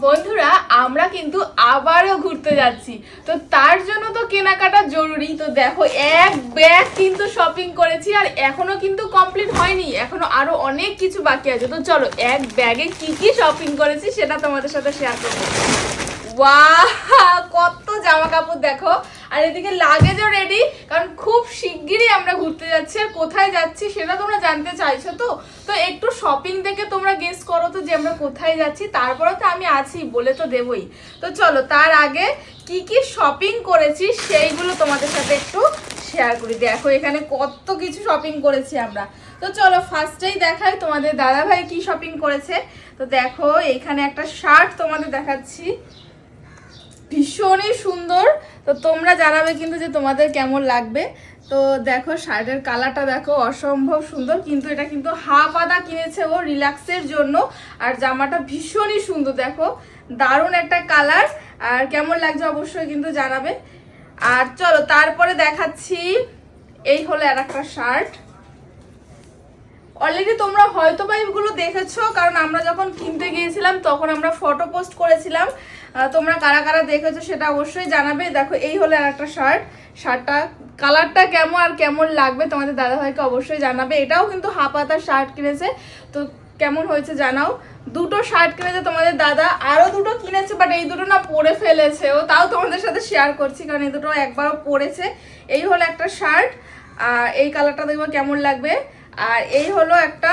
বন্ধুরা, আমরা কিন্তু আবারও ঘুরতে যাচ্ছি। তো তার জন্য তো কেনাকাটা জরুরি। তো দেখো, এক ব্যাগ কিন্তু শপিং করেছি আর এখনও কিন্তু কমপ্লিট হয়নি। এখনও আরও অনেক কিছু বাকি আছে। তো চলো, এক ব্যাগে কি কি শপিং করেছি সেটা তোমাদের সাথে শেয়ার করব। ওয়া কত জামা কাপড় দেখো। আর এদিকে লাগেজও রেডি কারণ খুব শিগগিরই আমরা ঘুরতে যাচ্ছি। আর কোথায় যাচ্ছি সেটা তোমরা জানতে চাইছো তো? তো একটু শপিং থেকে তোমরা গেস করো তো যে আমরা কোথায় যাচ্ছি। তারপরে তো আমি আছি বলে তো দেবই। তো চলো, তার আগে কি কি শপিং করেছি সেইগুলো তোমাদের সাথে একটু শেয়ার করি। দেখো, এখানে কত কিছু শপিং করেছি আমরা। তো চলো ফার্স্টেই দেখাই তোমাদের দাদা ভাই কি শপিং করেছে। তো দেখো, এখানে একটা শার্ট তোমাদের দেখাচ্ছি। ভীষণই সুন্দর। তো তোমরা জানাবে কিন্তু যে তোমাদের কেমন লাগবে। তো দেখো শার্টের কালারটা দেখো, অসম্ভব সুন্দর। কিন্তু এটা কিন্তু হাফ আদা কিনেছে ও রিল্যাক্সের জন্য। আর জামাটা ভীষণই সুন্দর, দেখো। দারুণ একটা কালার। আর কেমন লাগছে অবশ্যই কিন্তু জানাবে। আর চলো, তারপরে দেখাচ্ছি। এই হলো আর একটা শার্ট। অলরেডি তোমরা হয়তো বা এগুলো দেখেছ, কারণ আমরা যখন কিনতে গিয়েছিলাম, তখন আমরা ফটো পোস্ট করেছিলাম। তোমরা কারা কারা দেখেছ সেটা অবশ্যই জানাবে। দেখো, এই হলো একটা শার্ট শার্টটা কালারটা কেমন আর কেমন লাগবে তোমাদের দাদাভাইকে অবশ্যই জানাবে। এটাও কিন্তু হাফ হাতার শার্ট কিনেছে। তো কেমন হয়েছে জানাও। দুটো শার্ট কিনেছে তোমাদের দাদা। আরও দুটো কিনেছে বাট এই দুটো না পরে ফেলেছে। ও তাও তোমাদের সাথে শেয়ার করছি, কারণ এই দুটো একবারও পরেছে। এই হলো একটা শার্ট আর এই কালারটা দেখব কেমন লাগবে। আর এই হলো একটা,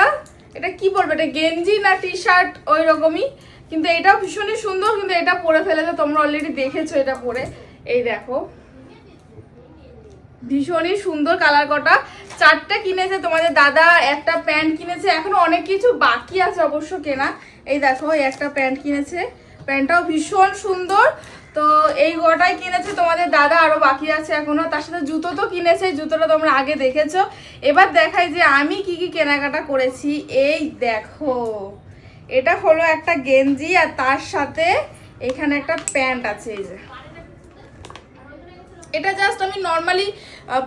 এটা কি বলব, এটা গেঞ্জি না টি শার্ট ওই রকমই কিন্তু এটা ভীষণই সুন্দর, কিন্তু এটা পরে ফেলেছে তোমরা অলরেডি দেখেছ এটা পরে। এই দেখো। ভীষণই সুন্দর কালার কটা। চারটে কিনেছে তোমাদের দাদা, একটা প্যান্ট কিনেছে, এখনও অনেক কিছু বাকি আছে অবশ্য কেনা। এই দেখো একটা প্যান্ট কিনেছে। প্যান্টটাও ভীষণ সুন্দর। তো এই গোটাই কিনেছে তোমাদের দাদা, আরও বাকি আছে এখনও। তার সাথে জুতো তো কিনেছে, জুতোটা তোমরা আগে দেখেছ। এবার দেখাই যে আমি কি কি কেনাকাটা করেছি। এই দেখো। এটা হলো একটা গেঞ্জি আর তার সাথে এখানে একটা প্যান্ট আছে এই যে। এটা জাস্ট আমি নর্মালি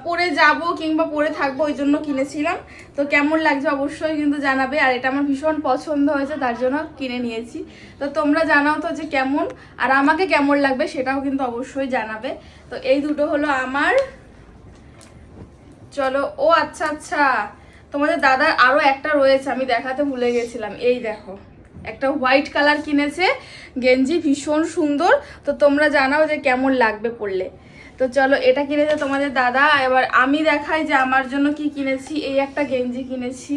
পরে যাব কিংবা পরে থাকব ওই জন্য কিনেছিলাম। তো কেমন লাগছে অবশ্যই কিন্তু জানাবে। আর এটা আমার ভীষণ পছন্দ হয়েছে, তার জন্য কিনে নিয়েছি। তো তোমরা জানাও তো যে কেমন আর আমাকে কেমন লাগবে সেটাও কিন্তু অবশ্যই জানাবে। তো এই দুটো হলো আমার। চলো, ও আচ্ছা আচ্ছা। তোমাদের দাদার আরও একটা রয়েছে, আমি দেখাতে ভুলে গেছিলাম। এই দেখো। একটা হোয়াইট কালার কিনেছে। গেঞ্জি ভীষণ সুন্দর। তো তোমরা জানাও যে কেমন লাগবে পরলে। তো চলো এটা কিনেছে তোমাদের দাদা। এবার আমি দেখাই যে আমার জন্য কি কিনেছি। এই একটা গেঞ্জি কিনেছি।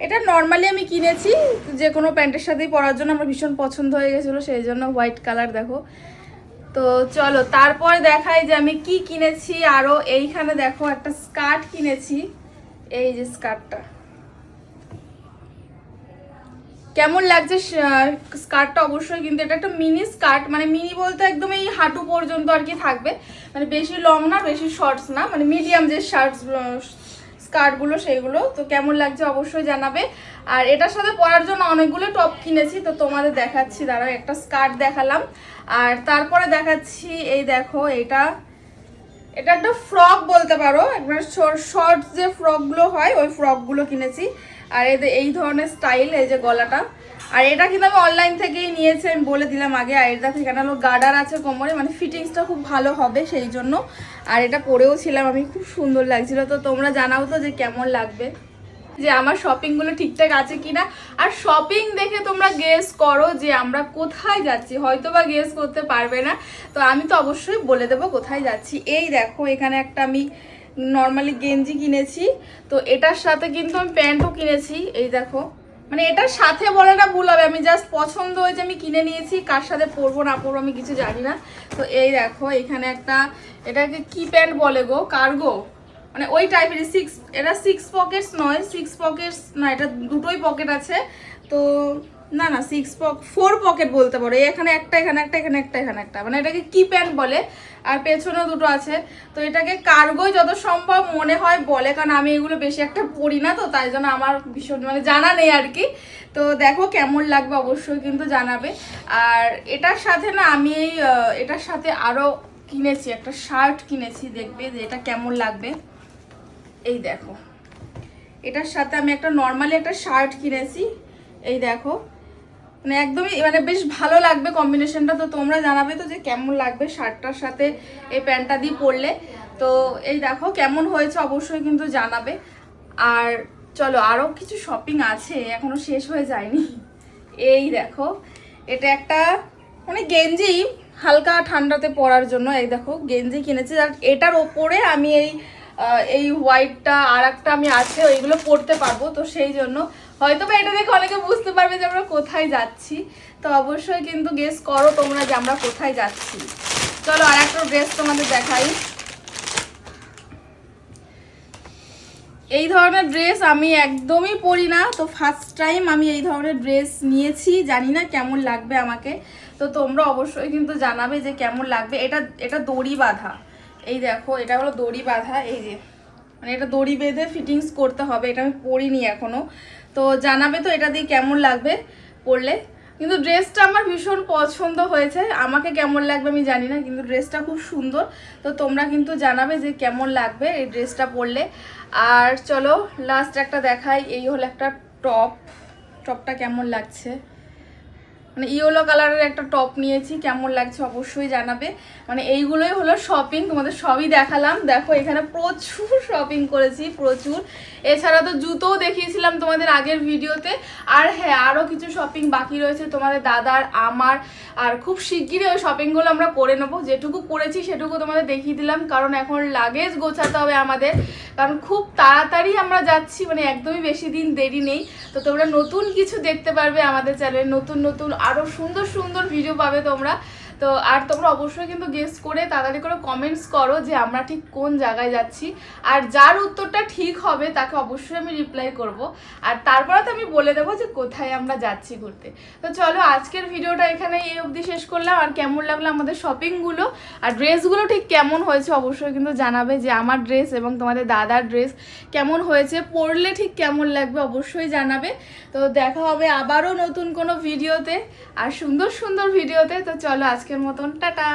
এটা নর্মালি আমি কিনেছি। যে কোনো প্যান্টের সাথেই পরার জন্য আমার ভীষণ পছন্দ হয়ে গেছিল, সেই জন্য হোয়াইট কালার দেখো। তো চলো, তারপর দেখাই যে আমি কি কিনেছি। আরও এইখানে দেখো একটা স্কার্ট কিনেছি। এই যে স্কার্টটা কেমন লাগছে স্কার্টটা অবশ্যই কিন্তু এটা একটা মিনি স্কার্ট মানে মিনি বলতে একদম এই হাঁটু পর্যন্ত আর কি থাকবে। মানে বেশি লং না, বেশি শর্টস না মানে মিডিয়াম যে শার্টস স্কার্টগুলো সেইগুলো তো কেমন লাগছে অবশ্যই জানাবে। আর এটার সাথে পরার জন্য অনেকগুলো টপ কিনেছি, তো তোমাদের দেখাচ্ছি, দাঁড়াও একটা স্কার্ট দেখালাম। আর তারপরে দেখাচ্ছি, এই দেখো এটা। এটা একটা ফ্রক বলতে পারো, একবার শর্ট যে ফ্রকগুলো হয়, ওই ফ্রকগুলো কিনেছি। আর এদের এই ধরনের স্টাইল এই যে গলাটা। আর এটা কিন্তু আমি অনলাইন থেকেই নিয়েছি, আমি বলে দিলাম আগে। আর এটা থেকে হলো গার্ডার আছে কোমরে মানে ফিটিংসটা খুব ভালো হবে সেই জন্য। আর এটা পরেও ছিলাম, আমি খুব সুন্দর লাগছিল। তো তোমরা জানাও তো যে কেমন লাগবে। যে আমার শপিংগুলো ঠিকঠাক আছে কিনা। আর শপিং দেখে তোমরা গেস করো যে আমরা কোথায় যাচ্ছি। হয়তো বা গেস করতে পারবে না। তো আমি তো অবশ্যই বলে দেবো কোথায় যাচ্ছি। এই দেখো, এখানে একটা আমি নর্মালি গেঞ্জি কিনেছি। তো এটার সাথে কিন্তু আমি প্যান্টও কিনেছি, এই দেখো। মানে এটার সাথে বলাটা ভুল হবে, আমি জাস্ট পছন্দ হয়েছে আমি কিনে নিয়েছি, কার সাথে পরবো না পরবো আমি কিছু জানি না। তো এই দেখো, এখানে একটা, এটাকে কি প্যান্ট বলে গো? কার্গো। মানে ওই টাইপের সিক্স এটা সিক্স পকেটস নয় সিক্স পকেটস না, এটা দুটোই পকেট আছে। তো না না সিক্স পক ফোর পকেট বলতে পারো। এখানে একটা এখানে একটা এখানে একটা এখানে একটা। মানে এটাকে কি প্যান্ট বলে, আর পেছনেও দুটো আছে। তো এটাকে কার্গোই যত সম্ভব মনে হয় বলে, কারণ আমি এগুলো বেশি একটা পড়ি না, তো তাই জন্য আমার ভীষণ মানে জানা নেই আর কি। তো দেখো কেমন লাগবে অবশ্যই কিন্তু জানাবে। আর এটার সাথে না আমি এই এটার সাথে আরও কিনেছি, একটা শার্ট কিনেছি, দেখবে যে এটা কেমন লাগবে। এই দেখো। এটার সাথে আমি একটা নর্মালি একটা শার্ট কিনেছি। এই দেখো। মানে একদমই মানে বেশ ভালো লাগবে কম্বিনেশনটা তো তোমরা জানাবে তো যে কেমন লাগবে শার্টটার সাথে এই প্যান্টটা দিয়ে পরলে। তো এই দেখো, কেমন হয়েছে অবশ্যই কিন্তু জানাবে। আর চলো আরও কিছু শপিং আছে, এখনও শেষ হয়ে যায়নি। এই দেখো, এটা একটা মানে গেঞ্জি হালকা ঠান্ডাতে পরার জন্য। এই দেখো, গেঞ্জি কিনেছি। আর এটার ওপরে আমি এই এই হোয়াইটটা আর একটা আমি আছে, ওইগুলো পরতে পারব। তো সেই জন্য হয়তো বা এটা দেখে অনেকে বুঝতে পারবে যে আমরা কোথায় যাচ্ছি। তো অবশ্যই কিন্তু গেস করো তোমরা যে আমরা কোথায় যাচ্ছি। চলো আর একটা ড্রেস তোমাদের দেখাই। এই ধরনের ড্রেস আমি একদমই পরি না। তো ফার্স্ট টাইম আমি এই ধরনের ড্রেস নিয়েছি। জানি না কেমন লাগবে আমাকে। তো তোমরা অবশ্যই কিন্তু জানাবে যে কেমন লাগবে। এটা এটা দড়ি বাঁধা। এই দেখো, এটা হলো দড়ি বাঁধা। এই যে মানে এটা দড়ি বেঁধে ফিটিংস করতে হবে। এটা আমি পরিনি এখনও। তো জানাবে তো এটা দিয়ে কেমন লাগবে পরলে। কিন্তু ড্রেসটা আমার ভীষণ পছন্দ হয়েছে। আমাকে কেমন লাগবে আমি জানি না, কিন্তু ড্রেসটা খুব সুন্দর। তো তোমরা কিন্তু জানাবে যে কেমন লাগবে এই ড্রেসটা পরলে। আর চলো লাস্ট একটা দেখাই, এই হলো একটা টপ। টপটা কেমন লাগছে? মানে ইয়েলো কালারের একটা টপ নিয়েছি, কেমন লাগছে অবশ্যই জানাবে। মানে এইগুলোই হলো শপিং তোমাদের সবই দেখালাম। দেখো, এখানে প্রচুর শপিং করেছি, প্রচুর। এছাড়া তো জুতোও দেখিয়েছিলাম তোমাদের আগের ভিডিওতে। আর হ্যাঁ আরও কিছু শপিং বাকি রয়েছে তোমাদের দাদার, আমার। আর খুব শিগগিরই ওই শপিংগুলো আমরা করে নেব। যেটুকু করেছি সেটুকু তোমাদের দেখিয়ে দিলাম, কারণ এখন লাগেজ গোছাতে হবে আমাদের। কারণ খুব তাড়াতাড়ি আমরা যাচ্ছি মানে একদমই বেশি দিন দেরি নেই। তো তোমরা নতুন কিছু দেখতে পারবে আমাদের চ্যানেলে নতুন নতুন আরও সুন্দর সুন্দর ভিডিও পাবে তোমরা। তো আর তোমরা অবশ্যই কিন্তু গেস করে তাড়াতাড়ি করে কমেন্টস করো যে আমরা ঠিক কোন জায়গায় যাচ্ছি। আর যার উত্তরটা ঠিক হবে তাকে অবশ্যই আমি রিপ্লাই করব। আর তারপরে তো আমি বলে দেবো যে কোথায় আমরা যাচ্ছি ঘুরতে। তো চলো আজকের ভিডিওটা এখানে এই অবধি শেষ করলাম। আর কেমন লাগল আমাদের শপিংগুলো আর ড্রেসগুলো ঠিক কেমন হয়েছে অবশ্যই কিন্তু জানাবে যে আমার ড্রেস এবং তোমাদের দাদার ড্রেস কেমন হয়েছে, পরলে ঠিক কেমন লাগবে অবশ্যই জানাবে। তো দেখা হবে আবারও নতুন কোনো ভিডিওতে। আর সুন্দর সুন্দর ভিডিওতে। তো চলো আজকের মতন টাটা।